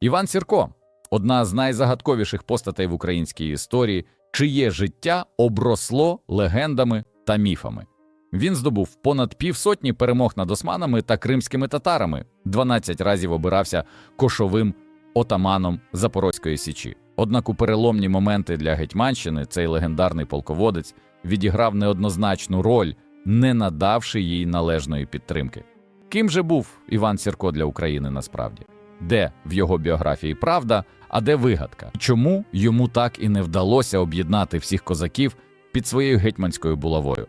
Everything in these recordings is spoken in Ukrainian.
Іван Сірко одна з найзагадковіших постатей в українській історії, чиє життя обросло легендами та міфами. Він здобув понад півсотні перемог над османами та кримськими татарами, 12 разів обирався кошовим отаманом Запорозької січі. Однак у переломні моменти для Гетьманщини цей легендарний полководець відіграв неоднозначну роль, не надавши їй належної підтримки. Ким же був Іван Сірко для України насправді? Де в його біографії правда, а де вигадка? Чому йому так і не вдалося об'єднати всіх козаків під своєю гетьманською булавою?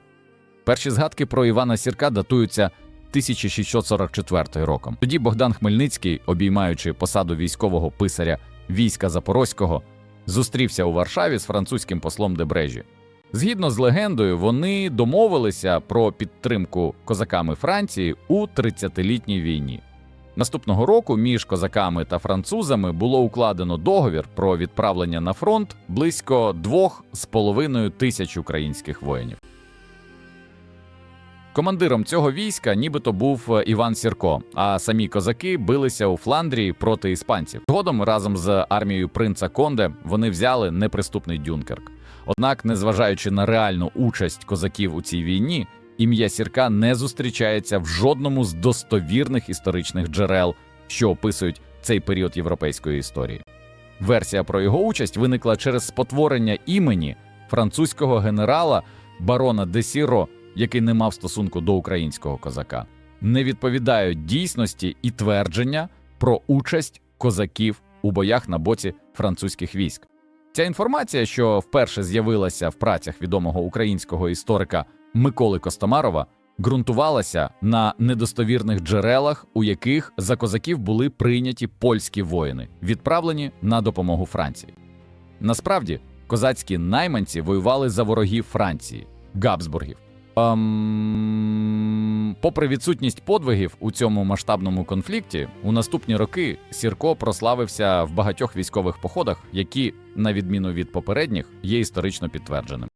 Перші згадки про Івана Сірка датуються 1644 роком. Тоді Богдан Хмельницький, обіймаючи посаду військового писаря війська Запорозького, зустрівся у Варшаві з французьким послом Дебрежі. Згідно з легендою, вони домовилися про підтримку козаками Франції у 30-літній війні. Наступного року між козаками та французами було укладено договір про відправлення на фронт близько 2,5 тисяч українських воїнів. Командиром цього війська нібито був е, Іван Сірко, а самі козаки билися у Фландрії проти іспанців. Згодом разом з армією принца Конде вони взяли неприступний Дюнкерк. Однак, незважаючи на реальну участь козаків у цій війні, ім'я Сірка не зустрічається в жодному з достовірних історичних джерел, що описують цей період європейської історії. Версія про його участь виникла через спотворення імені французького генерала барона де Сіро, який не мав стосунку до українського козака. Не відповідають дійсності і твердження про участь козаків у боях на боці французьких військ. Ця інформація, що вперше з'явилася в працях відомого українського історика Миколи Костомарова, ґрунтувалася на недостовірних джерелах, у яких за козаків були прийняті польські воїни, відправлені на допомогу Франції. Насправді, козацькі найманці воювали за ворогів Франції Габсбургів. Ем... Попри відсутність подвигів у цьому масштабному конфлікті, у наступні роки Сірко прославився в багатьох військових походах, які, на відміну від попередніх, є історично підтвердженими.